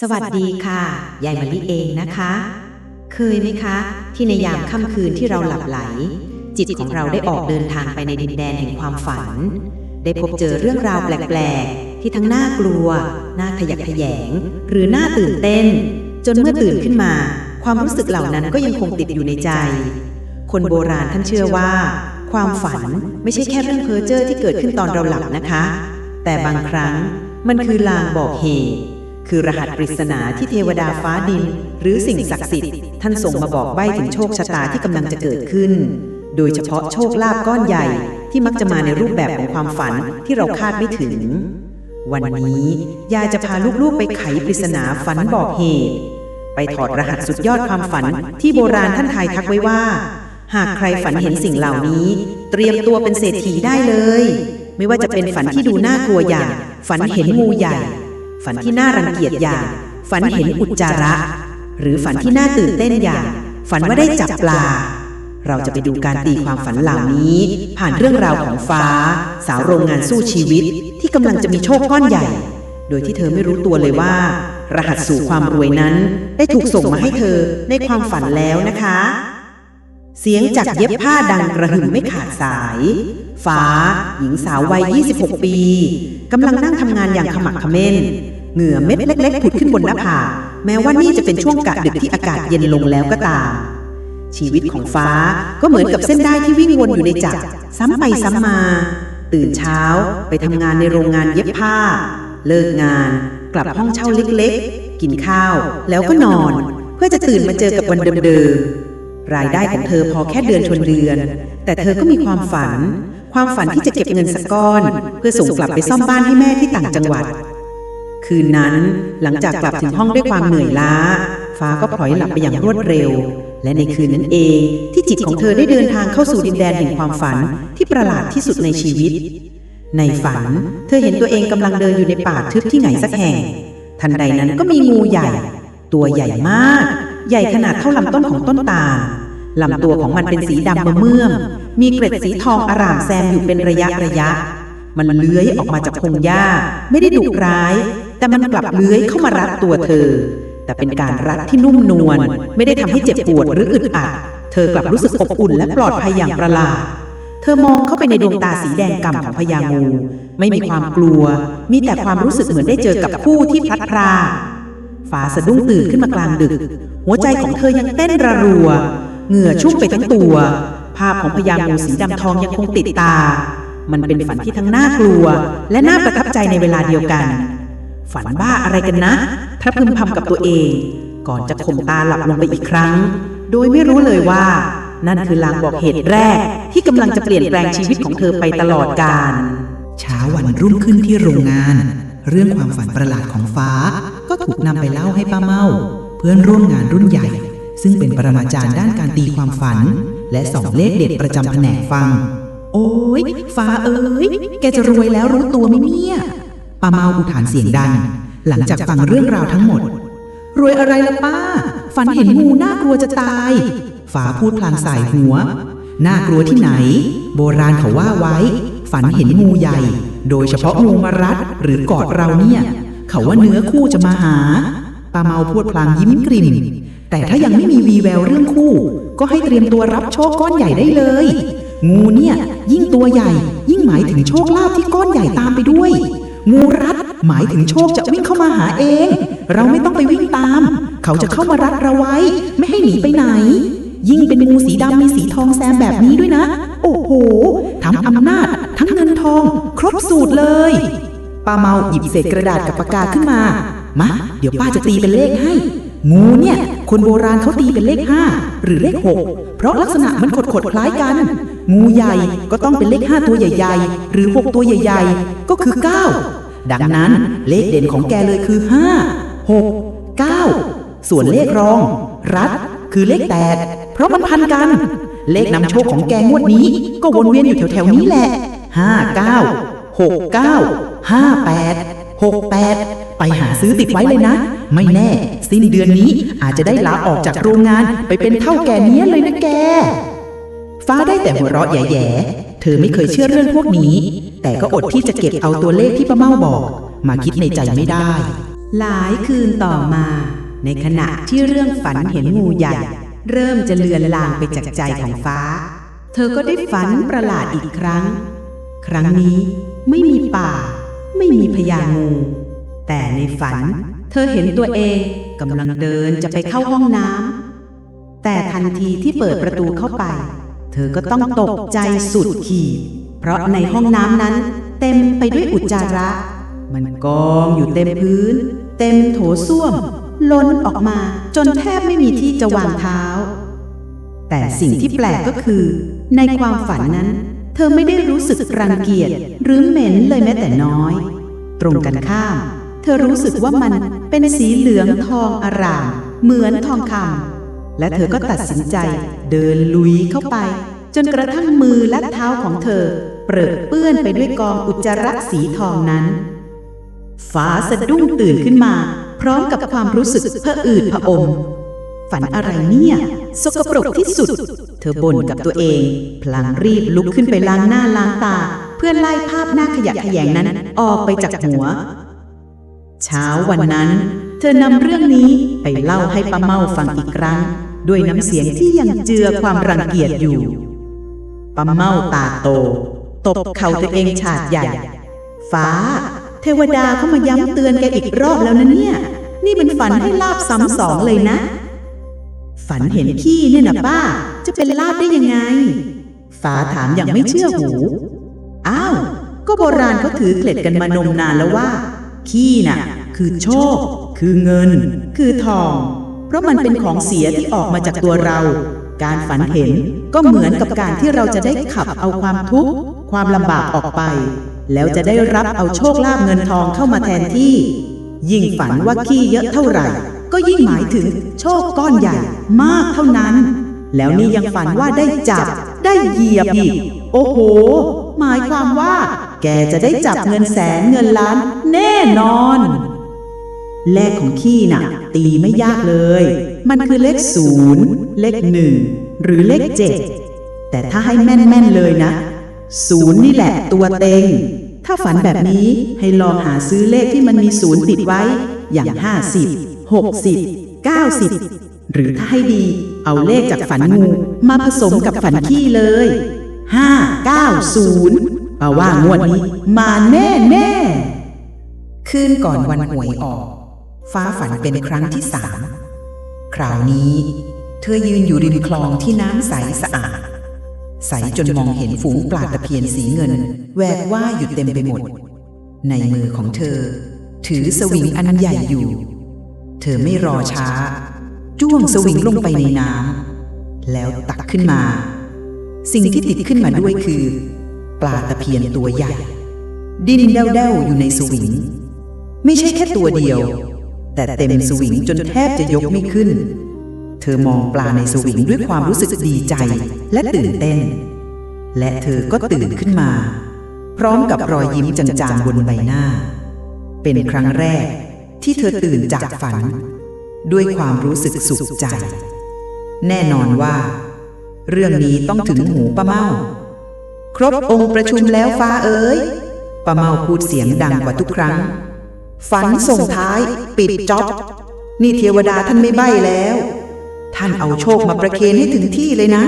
สวัสดีค่ะ ยายมะลิเองนะคะ เคยไหมคะ ที่ในยามค่ำคืนที่เราหลับไหล จิตของเราได้ออกเดินทางไปในดินแดนแห่งความฝัน ได้พบเจอเรื่องราวแปลกๆ ที่ทั้งน่ากลัว น่าขยักขยง หรือน่าตื่นเต้น จนเมื่อตื่นขึ้นมา ความรู้สึกเหล่านั้นก็ยังคงติดอยู่ในใจ คนโบราณท่านเชื่อว่า ความฝันไม่ใช่แค่เรื่องเพ้อเจ้อที่เกิดขึ้นตอนเราหลับนะคะ แต่บางครั้งมันคือลางบอกเหตุ คือรหัสปริศนาที่เทวดาฟ้าดิน หรือสิ่งศักดิ์สิทธิ์ท่านส่งมาบอกใบ้ถึงโชคชะตาที่กำลังจะเกิดขึ้น โดยเฉพาะโชคลาภก้อนใหญ่ ที่มักจะมาในรูปแบบของความฝันที่เราคาดไม่ถึง วันนี้ ยายจะพาลูกๆไปไขปริศนาฝันบอกเหตุ ไปถอดรหัสสุดยอดความฝันที่โบราณท่านทายทักไว้ว่า หากใครฝันเห็นสิ่งเหล่านี้ เตรียมตัวเป็นเศรษฐีได้เลย ไม่ว่าจะเป็นฝันที่ดูน่ากลัวอย่าง ฝันเห็นงูใหญ่ ฝันที่น่ารังเกียจอย่าง ฝันเห็นอุจจาระ หรือฝันที่น่าตื่นเต้นอย่าง ฝันว่าได้จับปลา เราจะไปดูการตีความฝันเหล่านี้ ผ่านเรื่องราวของฟ้า สาวโรงงานสู้ชีวิต ที่กำลังจะมีโชคก้อนใหญ่ โดยที่เธอไม่รู้ตัวเลยว่า รหัสสู่ความรวยนั้น ได้ถูกส่งมาให้เธอในความฝันแล้วนะคะเสียงจากเย็บผ้าดังกระหึ่มไม่ขาดสาย ฟ้า หญิงสาววัย 26 ปี กำลังนั่งทำงานอย่างขมักขม้น เหงื่อเม็ดเล็ก ๆ ผุดขึ้นบนหน้าผากแม้ว่านี่จะเป็นช่วงกะดึกที่อากาศเย็นลงแล้วก็ตาม ชีวิตของฟ้าก็เหมือนกับเส้นได้ที่วิ่งวนอยู่ในจักรซ้ำไปซ้ำมา ตื่นเช้าไปทำงานในโรงงานเย็บผ้า เลิกงาน กลับห้องเช่าเล็กๆ กินข้าวแล้วก็นอน เพื่อจะตื่นมาเจอกับวันเดิมๆรายได้ของเธอพอแค่เดือนชนเดือน แต่เธอก็มีความฝัน ความฝันที่จะเก็บเงินสักก้อน เพื่อส่งกลับไปซ่อมบ้านให้แม่ที่ต่างจังหวัด คืนนั้นหลังจากกลับถึงห้องด้วยความเหนื่อยล้า ฟ้าก็พลอยหลับไปอย่างรวดเร็ว และในคืนนั้นเองที่จิตของเธอได้เดินทางเข้าสู่ดินแดนแห่งความฝันที่ประหลาดที่สุดในชีวิต ในฝันเธอเห็นตัวเองกำลังเดินอยู่ในป่าทึบที่ไหนสักแห่ง ทันใดนั้นก็มีงูใหญ่ ตัวใหญ่มาก ใหญ่ขนาดเท่าลำต้นของต้นตาลลำตัวของมันเป็นสีดำมะเมื่อม มีเกล็ดสีทองอร่ามแซมอยู่เป็นระยะระยะ มันเลื้อยออกมาจากพงหญ้าไม่ได้ดุร้าย แต่มันกลับเลื้อยเข้ามารัดตัวเธอ แต่เป็นการรัดที่นุ่มนวลไม่ได้ทำให้เจ็บปวดหรืออึดอัด เธอกลับรู้สึกอบอุ่นและปลอดภัยอย่างประหลาด เธอมองเข้าไปในดวงตาสีแดงก่ำของพญางู ไม่มีความกลัว มีแต่ความรู้สึกเหมือนได้เจอกับคู่ที่พลัดพรากฟ้าสะดุ้งตื่นขึ้นมากลางดึก หัวใจของเธอยังเต้นระรัว เหงื่อชุ่มไปทั้งตัว ภาพของพญางูสีดำทองยังคงติดตา มันเป็นฝันที่ทั้งน่ากลัว และน่าประทับใจในเวลาเดียวกัน ฝันบ้าอะไรกันนะ ถ้าพึมพำกับตัวเอง ก่อนจะข่มตาหลับลงไปอีกครั้ง โดยไม่รู้เลยว่า นั่นคือลางบอกเหตุแรก ที่กำลังจะเปลี่ยนแปลงชีวิตของเธอไปตลอดกาลเช้าวันรุ่งขึ้นที่โรงงาน เรื่องความฝันประหลาดของฟ้า ก็ถูกนำไปเล่าให้ป้าเมา เพื่อนร่วมงานรุ่นใหญ่ ซึ่งเป็นปรมาจารย์ด้านการตีความฝัน และส่องเลขเด็ดประจำแผนกฟัง โอ้ยฟ้าเอ้ยแกจะรวยแล้วรู้ตัวไหมเนี่ย ป้าเมาอุทานเสียงดัง หลังจากฟังเรื่องราวทั้งหมด รวยอะไรล่ะป้า ฝันเห็นงูน่ากลัวจะตายฟ้าพูดพลางสายหัว น่ากลัวที่ไหน โบราณเขาว่าไว้ ฝันเห็นงูใหญ่ โดยเฉพาะงูมารัดหรือกอดเราเนี่ย เขาว่าเนื้อคู่จะมาหาป้าเมาพูดพลางยิ้มกริ่มแต่ถ้ายังไม่มีวีแววเรื่องคู่ ก็ให้เตรียมตัวรับโชคก้อนใหญ่ได้เลย งูเนี่ย ยิ่งตัวใหญ่ ยิ่งหมายถึงโชคลาภที่ก้อนใหญ่ตามไปด้วย งูรัดหมายถึงโชคจะวิ่งเข้ามาหาเอง เราไม่ต้องไปวิ่งตาม เขาจะเข้ามารัดเราไว้ ไม่ให้หนีไปไหน ยิ่งเป็นงูสีดำมีสีทองแซมแบบนี้ด้วยนะ โอ้โหทั้งอำนาจ ทั้งเงินทอง ครบสูตรเลยป้าเมาหยิบเศษกระดาษกับปากกาขึ้นมา มา เดี๋ยวป้าจะตีเป็นเลขให้ งูเนี่ย คนโบราณเขาตีเป็นเลขห้าหรือเลขหกเพราะลักษณะมันขดขดๆคล้ายกัน งูใหญ่ก็ต้องเป็นเลขห้าตัวใหญ่ ๆ หรือหกตัวใหญ่ ๆ ก็คือเก้าดังนั้นเลขเด่นของแกเลยคือห้าหกเก้าส่วนเลขรอง รัดคือเลขแปดเพราะมันพันกัน เลขนำโชคของแกงวดนี้ ก็วนเวียนอยู่แถวๆนี้แหละห้าเก้าหกเก้าห้าแปดหกแปด ไปหาซื้อติดไว้เลยนะ ไม่แน่ สิ้นเดือนนี้อาจจะได้ลาออกจากโรงงานไปเป็นเท่าแก่เนี้ยเลยนะแก ฟ้าได้แต่หัวเราะแย่ๆ เธอไม่เคยเชื่อเรื่องพวกนี้ แต่ก็อดที่จะเก็บเอาตัวเลขที่ป้าเมาบอก มาคิดในใจไม่ได้ หลายคืนต่อมา ในขณะที่เรื่องฝันเห็นงูใหญ่ เริ่มจะเลือนลางไปจากใจของฟ้า เธอก็ได้ฝันประหลาดอีกครั้ง ครั้งนี้ไม่มีป่า ไม่มีพญางู แต่ในฝันเธอเห็นตัวเองกำลังเดินจะไปเข้าห้องน้ำแต่ทันทีที่เปิดประตูเข้าไป เธอก็ต้องตกใจสุดขีดเพราะในห้องน้ำนั้น เต็มไปด้วยอุจจาระ มันกองอยู่เต็มพื้น เต็มโถส้วม ล้นออกมาจนแทบไม่มีที่จะวางเท้า แต่สิ่งที่แปลกก็คือ ในความฝันนั้น เธอไม่ได้รู้สึกรังเกียจหรือเหม็นเลยแม้แต่น้อย ตรงกันข้าม ธอรู้สึกว่ามันเป็นสีเหลืองทองอร่าม เหมือนทองคำและเธอก็ตัดสินใจ เดินลุยเข้าไป จนกระทั่งมือและเท้าของเธอ เปรอะเปื้อนไปด้วยกองอุจจาระสีทองนั้นฟ้าสะดุ้งตื่นขึ้นมา พร้อมกับความรู้สึกผะอืดผะอม ฝันอะไรเนี่ย สกปรกที่สุด เธอบ่นกับตัวเอง พลางรีบลุกขึ้นไปล้างหน้าล้างตา เพื่อไล่ภาพหน้าขยะแขยงนั้นออกไปจากหัว เช้าวันนั้น เธอนำเรื่องนี้ไปเล่าให้ป้าเมาฟังอีกครั้ง ด้วยน้ำเสียงที่ยังเจือความรังเกียจอยู่ป้าเมาตาโต ตบเข่าตัวเองฉาดใหญ่ ฟ้า เทวดาเข้ามาย้ำเตือนแกอีกรอบแล้วนะเนี่ย นี่เป็นฝันให้ลาบซ้ำสองเลยนะ ฝันเห็นขี้เนี่ยนะป้า จะเป็นลาบได้ยังไง ฟ้าถามอย่างไม่เชื่อหู อ้าว ก็โบราณเขาถือเคล็ดกันมานมนานแล้วว่า ขี้น่ะ คือโชค คือเงิน คือทอง เพราะมันเป็นของเสียที่ออกมาจากตัวเรา การฝันเห็นก็เหมือนกับการที่เราจะได้ขับเอาความทุกข์ ความลำบากออกไป แล้วจะได้รับเอาโชคลาภเงินทองเข้ามาแทนที่ ยิ่งฝันว่าขี้เยอะเท่าไหร่ ก็ยิ่งหมายถึงโชคก้อนใหญ่มากเท่านั้น แล้วนี่ยังฝันว่าได้จับ ได้เหยียบอีก โอ้โห หมายความว่า แกจะได้จับเงินแสนเงินล้านแน่นอน เลขของขี้น่ะ ตีไม่ยากเลย มันคือเลขศูนย์เลขหนึ่งหรือเลขเจ็ดแต่ถ้าให้แม่นๆเลยนะศูนย์นี่แหละตัวเต็ง ถ้าฝันแบบนี้ให้ลองหาซื้อเลขที่มันมีศูนย์ติดไว้ อย่าง 50 60 90 หรือถ้าให้ดี เอาเลขจากฝันงูมาผสมกับฝันขี้เลย 5 9 0ป่าว่างวดนี้มาแน่แน่ๆคืนก่อนวันหวยออก ฟ้าฝันเป็นครั้งที่สามคราวนี้ เธอยืนอยู่ริมคลองที่น้ำใสสะอาด ใสจนมองเห็นฝูงปลาตะเพียนสีเงินแหวกว่ายอยู่เต็มไปหมด ในมือของเธอ ถือสวิงอันใหญ่อยู่ เธอไม่รอช้า จ้วงสวิงลงไปในน้ำแล้วตักขึ้นมา สิ่งที่ติดขึ้นมาด้วยคือ ปลาตะเพียนตัวใหญ่ ดิ้นเด้าๆอยู่ในสวิง ไม่ใช่แค่ตัวเดียว แต่เต็มสวิงจนแทบจะยกไม่ขึ้น เธอมองปลาในสวิงด้วยความรู้สึกดีใจและตื่นเต้น และเธอก็ตื่นขึ้นมา พร้อมกับรอยยิ้มจางๆบนใบหน้า เป็นครั้งแรกที่เธอตื่นจากฝัน ด้วยความรู้สึกสุขใจ แน่นอนว่า เรื่องนี้ต้องถึงหูป้าเมา ครบองค์ประชุมแล้วฟ้าเอ๋ยป้าเมาพูดเสียงดังกว่าทุกครั้ง ฝันส่งท้าย ปิดจ็อบ นี่เทวดาท่านไม่ใบ้แล้ว ท่านเอาโชคมาประเคนให้ถึงที่เลยนะ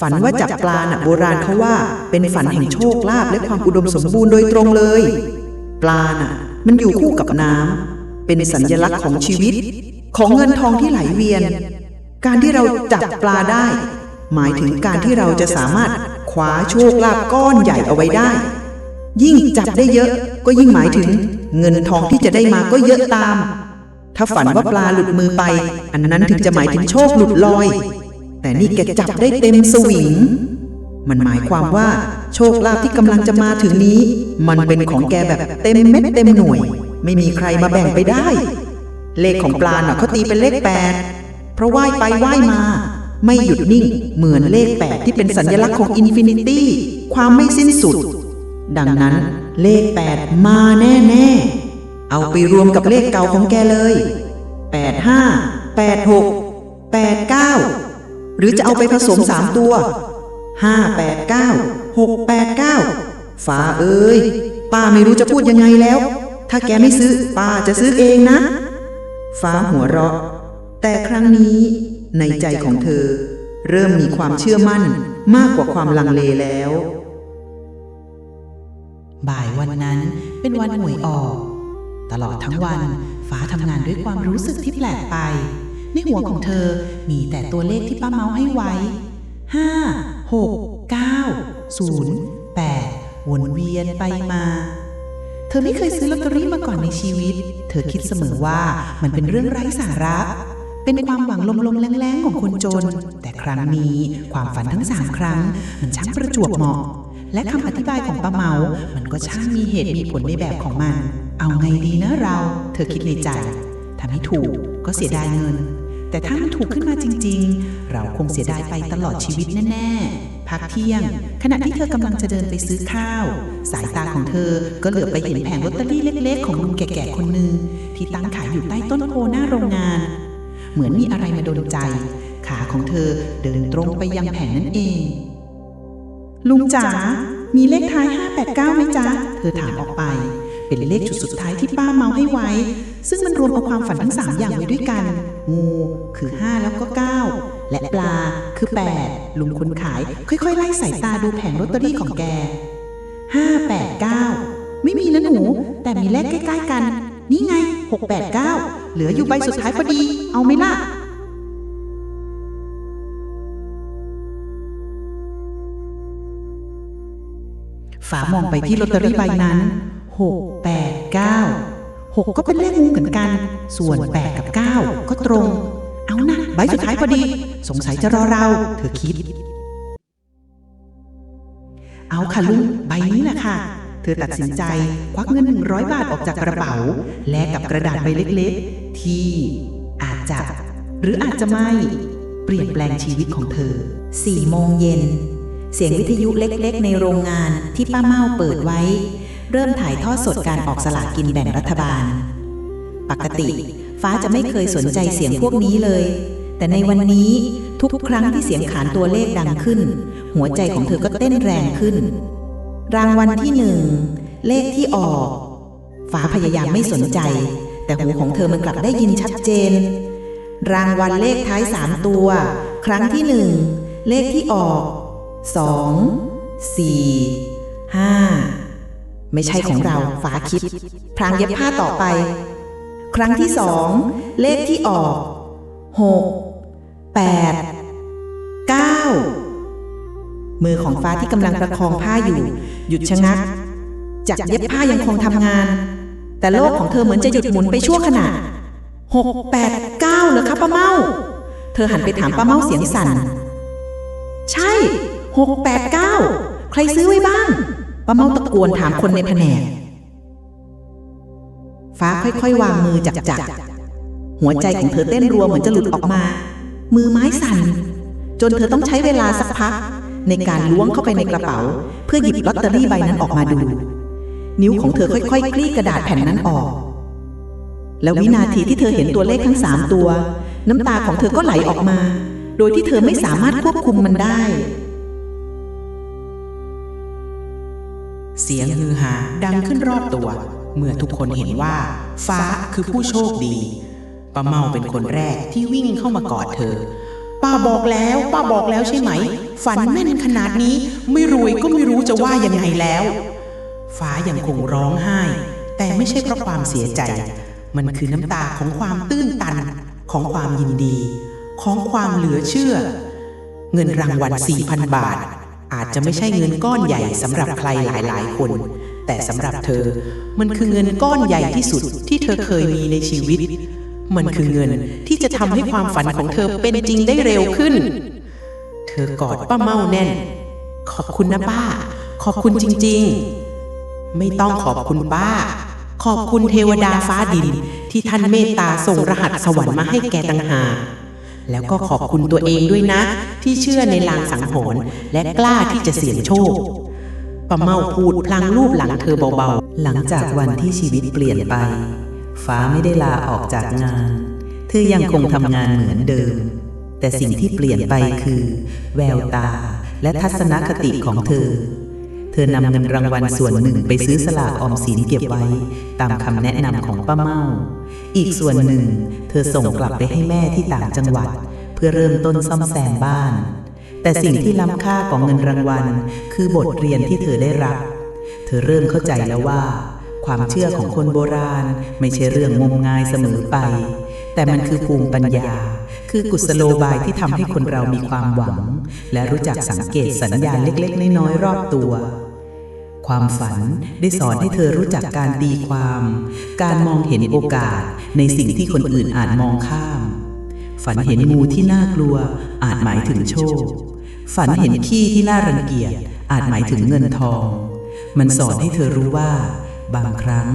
ฝันว่าจับปลาน่ะโบราณเขาว่า เป็นฝันแห่งโชคลาภและความอุดมสมบูรณ์โดยตรงเลย ปลาน่ะ มันอยู่คู่กับน้ำเป็นสัญลักษณ์ของชีวิต ของเงินทองที่ไหลเวียน การที่เราจับปลาได้ หมายถึงการที่เราจะสามารถ ว้าโชคลาภก้อนใหญ่เอาไว้ได้ ยิ่งจับได้เยอะก็ยิ่งหมายถึง เงินทองที่จะได้มาก็เยอะตาม ถ้าฝันว่าปลาหลุดมือไป อันนั้นถึงจะหมายถึงโชคหลุดลอย แต่นี่แกจับได้เต็มสวิง มันหมายความว่า โชคลาภที่กำลังจะมาถึงนี้ มันเป็นของแกแบบเต็มเม็ดเต็มหน่วย ไม่มีใครมาแบ่งไปได้ เลขของปลาน่ะเขาตีเป็นเลขแปดเพราะว่ายไปว่ายมา ไม่หยุดนิ่งเหมือนเลขแปดที่เป็นสัญลักษณ์ของอินฟินิตี้ความไม่สิ้นสุด ดังนั้นเลขแปดมาแน่ๆ เอาไปรวมกับเลขเก่าของแกเลย8 5 8 6 8 9หรือจะเอาไปผสม3ตัว5 8 9 6 8 9ฟ้าเอ้ยป้าไม่รู้จะพูดยังไงแล้ว ถ้าแกไม่ซื้อป้าจะซื้อเองนะ ฟ้าหัวเราะ แต่ครั้งนี้ ในใจของเธอ เริ่มมีความเชื่อมั่นมากกว่าความลังเลแล้ว บ่ายวันนั้นเป็นวันหวยออก ตลอดทั้งวันฟ้าทำงานด้วยความรู้สึกที่แปลกไป ในหัวของเธอมีแต่ตัวเลขที่ป้าเมาให้ไว้5 6 9 0 8วนเวียนไปมา เธอไม่เคยซื้อลอตเตอรี่มาก่อนในชีวิต เธอคิดเสมอว่ามันเป็นเรื่องไร้สาระ เป็นความหวังลมๆแรงๆของคนจน แต่ครั้งนี้ความฝันทั้งสามครั้ง มันช่างประจวบเหมาะ และคำอธิบายของป้าเมา มันก็ช่างมีเหตุมีผลในแบบของมัน เอาไงดีนะเรา เธอคิดในใจถ้าไม่ถูกก็เสียดายเงิน แต่ถ้ามันถูกขึ้นมาจริง ๆ เราคงเสียดายไปตลอดชีวิตแน่ๆ พักเที่ยง ขณะที่เธอกำลังจะเดินไปซื้อข้าว สายตาของเธอก็เหลือบไปเห็นแผงลอตเตอรี่เล็ก ๆ ของลุงแก่ๆคนหนึ่งที่ตั้งขายอยู่ใต้ต้นโพหน้าโรงงาน เหมือนมีอะไรมาดนใจ ขาของเธอเดินตรงไปยังแผงนั่นเอง ลุงจ๋ามีเลขท้าย 589ไหมจ๊ะ เธอถามออกไป เป็นเลขจุดสุดท้ายที่ป้าเมาให้ไว้ ซึ่งมันรวมเอาความฝันทั้ง 3 อย่างไว้ด้วยกัน งูคือ 5 แล้วก็ 9 และปลาคือ 8 ลุงคนขาย ค่อยๆ ไล่สายตาดูแผงลอตเตอรี่ของแก 589 ไม่มีนะหนู แต่มีเลขใกล้ ๆ กัน นี่ไง 689 เหลืออยู่ใบสุดท้ายพอดี เอาไหมล่ะ ฝามองไปที่ลอตเตอรี่ใบนั้น 6 8 9 6 ก็เป็นเลขงูเหมือนกัน ส่วน 8 กับ 9 ก็ตรง เอานะใบสุดท้ายพอดี สงสัยจะรอเรา เธอคิด เอาค่ะลุงใบนี้แหละค่ะ เธอตัดสินใจควักเงิน100บาทออกจากกระเป๋า แลกกับกระดาษใบเล็กๆ ที่อาจจะหรืออาจจะไม่ เปลี่ยนแปลงชีวิตของเธอสี่โมงเย็น เสียงวิทยุเล็กๆ ในโรงงานที่ป้าเมาเปิดไว้ เริ่มถ่ายทอดสดการออกสลากกินแบ่งรัฐบาล ปกติ ฟ้าจะไม่เคยสนใจเสียงพวกนี้เลย แต่ในวันนี้ทุกๆ ครั้งที่เสียงขานตัวเลขดังขึ้น หัวใจของเธอก็เต้นแรงขึ้น รางวัลที่หนึ่งเลขที่ออกฟ้าพยายามไม่สนใจ แต่หูของเธอมันกลับได้ยินชัดเจน รางวัลเลขท้ายสามตัว ครั้งที่หนึ่งเลขที่ออกสองสี่ห้าไม่ใช่ของเราฟ้าคิด พรางเย็บผ้าต่อไป ครั้งที่สองเลขที่ออกหกแปดเก้า มือของฟ้าที่กำลังประคองผ้าอยู่ หยุดชะงักจากเย็บผ้ายังคงทำงาน แต่โลกของเธอเหมือนจะหยุดหมุนไปชั่วขณะหกแปดเก้าเหรอคะป้าเมา เธอหันไปถามป้าเมาเสียงสั่น ใช่หกแปดเก้าใครซื้อไว้บ้างป้าเมาตะโกนถามคนในแผนกฟ้าค่อยๆ วางมือจักจักหัวใจของเธอเต้นรัวเหมือนจะหลุดออกมา มือไม้สั่น จนเธอต้องใช้เวลาสักพัก ในการล้วงเข้าไปในกระเป๋า เพื่อหยิบลอตเตอรี่ใบนั้นออกมาดู นิ้วของเธอค่อยๆ คลี่กระดาษแผ่นนั้นออก แล้ววินาทีที่เธอเห็นตัวเลขทั้งสามตัว น้ำตาของเธอก็ไหลออกมา โดยที่เธอไม่สามารถควบคุมมันได้ เสียงฮือฮาดังขึ้นรอบตัว เมื่อทุกคนเห็นว่า ฟ้าคือผู้โชคดีป้าเมาเป็นคนแรกที่วิ่งเข้ามากอดเธอ ป้าบอกแล้ว ป้าบอกแล้วใช่ไหม ฝันแม่นขนาดนี้ไม่รวยก็ไม่รู้จะว่ายังไงแล้ว ฟ้ายังคงร้องไห้ แต่ไม่ใช่เพราะความเสียใจ มันคือน้ำตาของความตื้นตันของความยินดี ของความเหลือเชื่อ เงินรางวัล4,000 บาท อาจจะไม่ใช่เงินก้อนใหญ่สำหรับใครหลายๆคน แต่สำหรับเธอ มันคือเงินก้อนใหญ่ที่สุดที่เธอเคยมีในชีวิต มันคือเงินที่จะทำให้ความฝันของเธอเป็นจริงได้เร็วขึ้น ธอกอดป้าเมาแน่น ขอบคุณนะป้า ขอบคุณจริง ๆ ไม่ต้องขอบคุณป้า ขอบคุณเทวดาฟ้าดินที่ท่านเมตตาส่งรหัสสวรรค์มาให้แกต่างหากแล้วก็ขอบคุณตัวเองด้วยนะ ที่เชื่อในลางสังหรณ์และกล้าที่จะเสี่ยงโชคป้าเมาพูดพลางรูปหลังเธอเบาๆ หลังจากวันที่ชีวิตเปลี่ยนไป ฟ้าไม่ได้ลาออกจากงาน เธอยังคงทำงานเหมือนเดิม แต่สิ่งที่เปลี่ยนไปคือ แววตา และทัศนคติของเธอ เธอนำเงินรางวัลส่วนหนึ่งไปซื้อสลากออมสินเก็บไว้ ตามคำแนะนำของป้าเมา อีกส่วนหนึ่ง เธอส่งกลับไปให้แม่ที่ต่างจังหวัด เพื่อเริ่มต้นซ่อมแซมบ้าน แต่สิ่งที่ล้ำค่าของเงินรางวัล คือบทเรียนที่เธอได้รับ เธอเริ่มเข้าใจแล้วว่า ความเชื่อของคนโบราณ ไม่ใช่เรื่องงมงายเสมอไป แต่มันคือภูมิปัญญา คือกุศโลบายที่ทำให้คนเรามีความหวัง และรู้จักสังเกตสัญญาณเล็กๆ น้อยๆรอบตัว ความฝันได้สอนให้เธอรู้จักการตีความ การมองเห็นโอกาสในสิ่งที่คนอื่นอาจมองข้าม ฝันเห็นงูที่น่ากลัว อาจหมายถึงโชค ฝันเห็นขี้ที่น่ารังเกียจอาจหมายถึงเงินทอง มันสอนให้เธอรู้ว่า บางครั้ง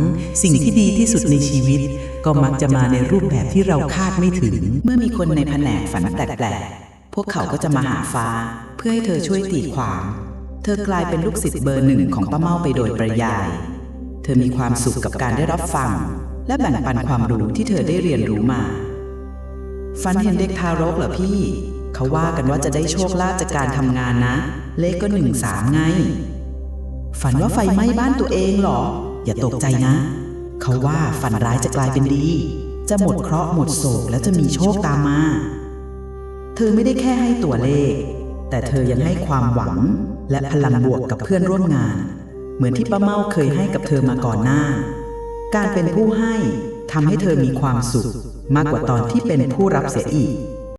สิ่งที่ดีที่สุดในชีวิต ก็มักจะมาในรูปแบบที่เราคาดไม่ถึง เมื่อมีคนในแผนกฝันแปลกๆพวกเขาก็จะมาหาฟ้า เพื่อให้เธอช่วยตีความ เธอกลายเป็นลูกศิษย์เบอร์หนึ่งของป้าเมาไปโดยปริยาย เธอมีความสุขกับการได้รับฟัง และแบ่งปันความรู้ที่เธอได้เรียนรู้มาฝันเห็นเด็กทารกเหรอพี่ เขาว่ากันว่าจะได้โชคลาภจากการทำงานนะ เลขก็หนึ่งสามไง ฝันว่าไฟไหม้บ้านตัวเองเหรอ อย่าตกใจนะ เขาว่าฝันร้ายจะกลายเป็นดี จะหมดเคราะห์หมดโศกและจะมีโชคตามมา เธอไม่ได้แค่ให้ตัวเลข แต่เธอยังให้ความหวังและพลังบวกกับเพื่อนร่วมงาน เหมือนที่ป้าเมาเคยให้กับเธอมาก่อนหน้า การเป็นผู้ให้ทำให้เธอมีความสุข มากกว่าตอนที่เป็นผู้รับเสียอีก